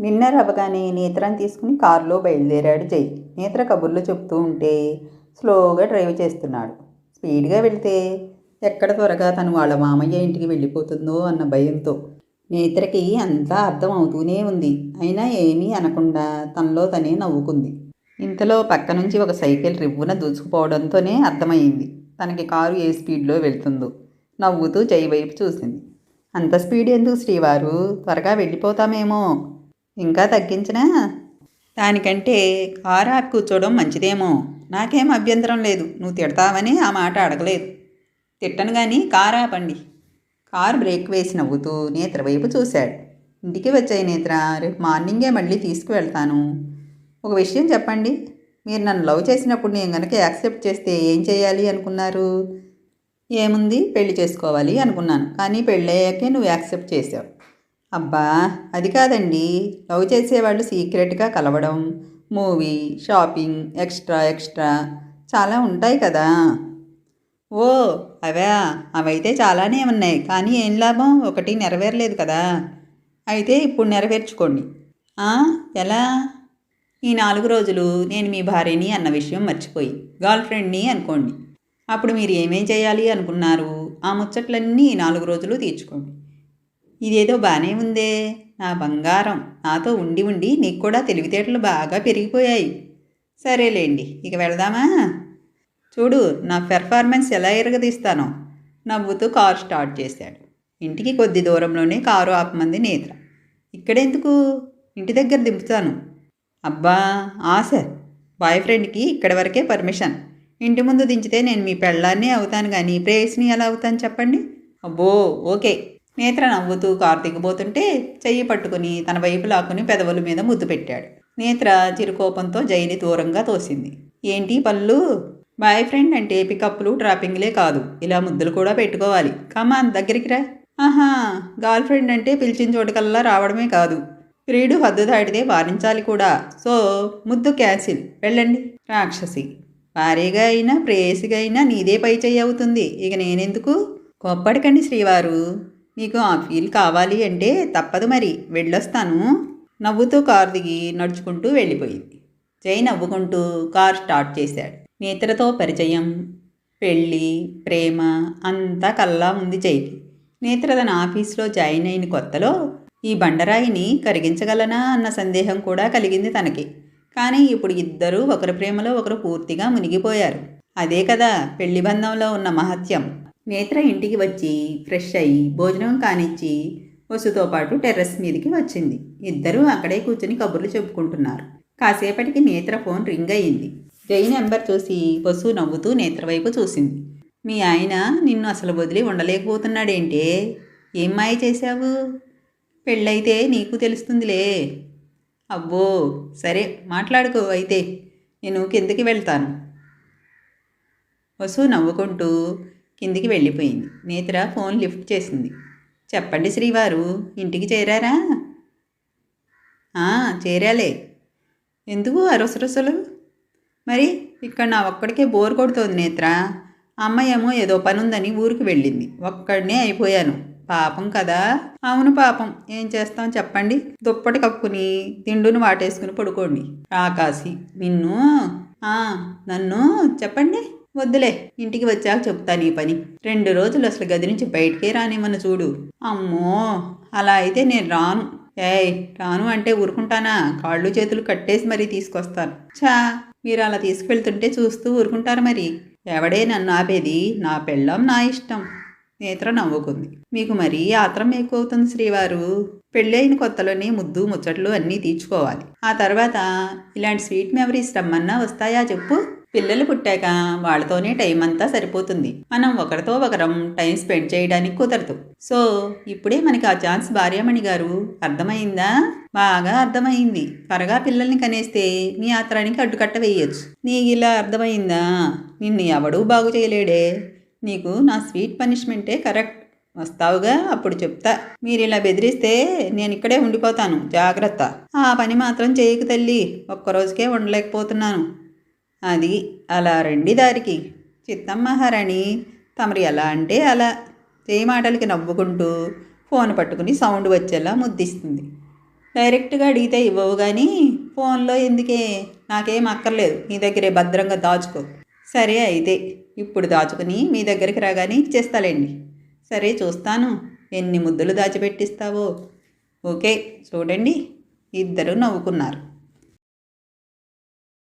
Dinner అవ్వగానే నేత్రాన్ని తీసుకుని కారులో బయలుదేరాడు జై. నేత్ర కబుర్లు చెప్తూ ఉంటే స్లోగా డ్రైవ్ చేస్తున్నాడు. స్పీడ్గా వెళితే ఎక్కడ త్వరగా తను వాళ్ళ మామయ్య ఇంటికి వెళ్ళిపోతుందో అన్న భయంతో నేత్రకి అంతా అర్థం అవుతూనే ఉంది. అయినా ఏమీ అనకుండా తనలో తనే నవ్వుకుంది. ఇంతలో పక్క నుంచి ఒక సైకిల్ రివ్వున దూసుకుపోవడంతోనే అర్థమైంది తనకి కారు ఏ స్పీడ్లో వెళ్తుందో నవ్వుతూ జై వైపు చూసింది. అంత స్పీడ్ ఎందుకు శ్రీవారు? త్వరగా వెళ్ళిపోతామేమో. ఇంకా తగ్గించినా? దానికంటే కారు ఆపి కూర్చోవడం మంచిదేమో. నాకేం అభ్యంతరం లేదు. నువ్వు తిడతావని ఆ మాట అడగలేదు. తిట్టను కానీ కారు ఆపండి. కారు బ్రేక్ వేసి నవ్వుతూ నేత్ర వైపు చూశాడు. ఇంటికి వచ్చాయి నేత్ర. రేపు మార్నింగే మళ్ళీ తీసుకువెళ్తాను. ఒక విషయం చెప్పండి. మీరు నన్ను లవ్ చేసినప్పుడు నేను కనుక యాక్సెప్ట్ చేస్తే ఏం చేయాలి అనుకున్నారు? ఏముంది? పెళ్ళి చేసుకోవాలి అనుకున్నాను. కానీ పెళ్ళయ్యాకే నువ్వు యాక్సెప్ట్ చేసావు అబ్బా అది కాదండి. లవ్ చేసేవాళ్ళు సీక్రెట్గా కలవడం మూవీ షాపింగ్ ఎక్స్ట్రా ఎక్స్ట్రా చాలా ఉంటాయి కదా. ఓ అవా అవైతే చాలానే ఉన్నాయి. కానీ ఏం లాభం? ఒకటి నెరవేరలేదు కదా. అయితే ఇప్పుడు నెరవేర్చుకోండి. ఎలా? ఈ నాలుగు రోజులు నేను మీ భార్యని అన్న విషయం మర్చిపోయి గర్ల్ ఫ్రెండ్ని అనుకోండి. అప్పుడు మీరు ఏమేం చేయాలి అనుకున్నారు? ఆ ముచ్చట్లన్నీ ఈ నాలుగు రోజులు తీర్చుకోండి. ఇదేదో బాగానే ఉందే. నా బంగారం నాతో ఉండి ఉండి నీకు కూడా తెలివితేటలు బాగా పెరిగిపోయాయి. సరేలేండి ఇక వెళదామా? చూడు నా పెర్ఫార్మెన్స్ ఎలా ఎరగదీస్తానో నవ్వుతూ కారు స్టార్ట్ చేశాడు. ఇంటికి కొద్ది దూరంలోనే కారు ఆపమంది నేత్ర. ఇక్కడెందుకు? ఇంటి దగ్గర దింపుతాను. అబ్బా ఆశ. బాయ్ ఫ్రెండ్కి ఇక్కడి వరకే పర్మిషన్. ఇంటి ముందు దించితే నేను మీ పెళ్ళాన్ని అవుతాను కానీ ప్రేయస్ని ఎలా అవుతాను చెప్పండి? అబ్బో ఓకే. నేత్ర నవ్వుతూ కారు దిగబోతుంటే చెయ్యి పట్టుకుని తన వైపు లాక్కుని పెదవుల మీద ముద్దు పెట్టాడు. నేత్ర చిరుకోపంతో జైని దూరంగా తోసింది. ఏంటి పళ్ళు? బాయ్ ఫ్రెండ్ అంటే పికప్లు ట్రాపింగ్లే కాదు. ఇలా ముద్దులు కూడా పెట్టుకోవాలి. కమాన్ దగ్గరికి రా. ఆహా గర్ల్ ఫ్రెండ్ అంటే పిలిచిన చోటుకల్లా రావడమే కాదు. ప్రియుడు హద్దు దాటితే వారించాలి కూడా. సో ముద్దు క్యాన్సిల్. వెళ్ళండి. రాక్షసి. భార్యగా అయినా ప్రేయసిగా అయినా నీదే పై చెయ్యి అవుతుంది. ఇక నేనెందుకు? కోప్పడకండి శ్రీవారు. మీకు ఆ ఫీల్ కావాలి అంటే తప్పదు మరి. వెళ్ళొస్తాను. నవ్వుతూ కారు దిగి నడుచుకుంటూ వెళ్ళిపోయింది. జై నవ్వుకుంటూ కార్ స్టార్ట్ చేశాడు. నేత్రతో పరిచయం పెళ్ళి ప్రేమ అంతా కల్లా ఉంది జైకి. నేత్ర తన ఆఫీస్లో జాయిన్ అయిన కొత్తలో ఈ బండరాయిని కరిగించగలనా అన్న సందేహం కూడా కలిగింది తనకి. కానీ ఇప్పుడు ఇద్దరూ ఒకరి ప్రేమలో ఒకరు పూర్తిగా మునిగిపోయారు. అదే కదా పెళ్ళి బంధంలో ఉన్న మహత్యం. నేత్ర ఇంటికి వచ్చి ఫ్రెష్ అయ్యి భోజనం కానిచ్చి వసుతో పాటు టెర్రస్ మీదకి వచ్చింది. ఇద్దరూ అక్కడే కూర్చుని కబుర్లు చెప్పుకుంటున్నారు. కాసేపటికి నేత్ర ఫోన్ రింగ్ అయ్యింది జై నెంబర్ చూసి వసు నవ్వుతూ నేత్ర వైపు చూసింది. మీ ఆయన నిన్ను అసలు వదిలి ఉండలేకపోతున్నాడేంటే? ఏం మాయ చేశావు? పెళ్ళైతే నీకు తెలుస్తుందిలే. అబ్బో సరే మాట్లాడుకో అయితే. నేను కిందకి వెళ్తాను. వసు నవ్వుకుంటూ కిందికి వెళ్ళిపోయింది. నేత్ర ఫోన్ లిఫ్ట్ చేసింది. చెప్పండి శ్రీవారు ఇంటికి చేరారా? "ఆ, చేరాలే. ఎందుకు అరసరసలు? మరి ఇక్కడ నా ఒక్కడికే బోర్ కొడుతోంది నేత్ర. అమ్మాయి ఏమో ఏదో పని ఉందని ఊరికి వెళ్ళింది. ఒక్కడనే అయిపోయాను. పాపం కదా? అవును పాపం. ఏం చేస్తాం చెప్పండి? దుప్పటి కప్పుకుని తిండును వాటేసుకుని పడుకోండి. రాకాసి నిన్ను? నన్ను? చెప్పండి. వద్దులే ఇంటికి వచ్చాక చెప్తాను ఈ పని. రెండు రోజులు అసలు గది నుంచి బయటికే రానివ్వను చూడు. అమ్మో అలా అయితే నేను రాను. ఏయ్ రాను అంటే ఊరుకుంటానా? కాళ్ళు చేతులు కట్టేసి మరీ తీసుకొస్తాను. చా మీరు అలా తీసుకువెళ్తుంటే చూస్తూ ఊరుకుంటారు మరి. ఎవడే నన్ను ఆపేది? నా పెళ్ళం నా ఇష్టం. నేత్ర నవ్వుకుంది. మీకు మరీ ఆత్రం ఎక్కువ అవుతుంది శ్రీవారు. పెళ్ళైన కొత్తలోనే ముద్దు ముచ్చట్లు అన్నీ తీర్చుకోవాలి. ఆ తర్వాత ఇలాంటి స్వీట్ మెమరీస్ రమ్మన్నా వస్తాయా చెప్పు? పిల్లలు పుట్టాక వాళ్ళతోనే టైం అంతా సరిపోతుంది. మనం ఒకరితో ఒకరం టైం స్పెండ్ చేయడానికి కుదరదు. సో ఇప్పుడే మనకి ఆ ఛాన్స్ భార్యామణి గారు అర్థమైందా? బాగా అర్థమైంది. త్వరగా పిల్లల్ని కనేస్తే నీ ఆత్రానికి అడ్డుకట్ట వేయొచ్చు. నీకు ఇలా అర్థమైందా? నిన్ను ఎవడూ బాగు చేయలేడే. నీకు నా స్వీట్ పనిష్మెంటే కరెక్ట్. వస్తావుగా అప్పుడు చెప్తా. మీరు ఇలా బెదిరిస్తే నేను ఇక్కడే ఉండిపోతాను. జాగ్రత్త. ఆ పని మాత్రం చేయకు తల్లి. ఒక్కరోజుకే ఉండలేకపోతున్నాను. అది అలా రండి దారికి. చిత్తమ్మ మహారాణి తమరు ఎలా అంటే అలా చేయి మాటలకి నవ్వుకుంటూ ఫోన్ పట్టుకుని సౌండ్ వచ్చేలా ముద్దిస్తుంది. డైరెక్ట్గా అడిగితే ఇవ్వవు కానీ ఫోన్లో ఎందుకే? నాకేం అక్కర్లేదు. నీ దగ్గరే భద్రంగా దాచుకో. సరే అయితే ఇప్పుడు దాచుకుని మీ దగ్గరికి రాగానే ఇచ్చేస్తాలేండి. సరే చూస్తాను. ఎన్ని ముద్దులు దాచిపెట్టిస్తావో. ఓకే చూడండి. ఇద్దరు నవ్వుకున్నారు.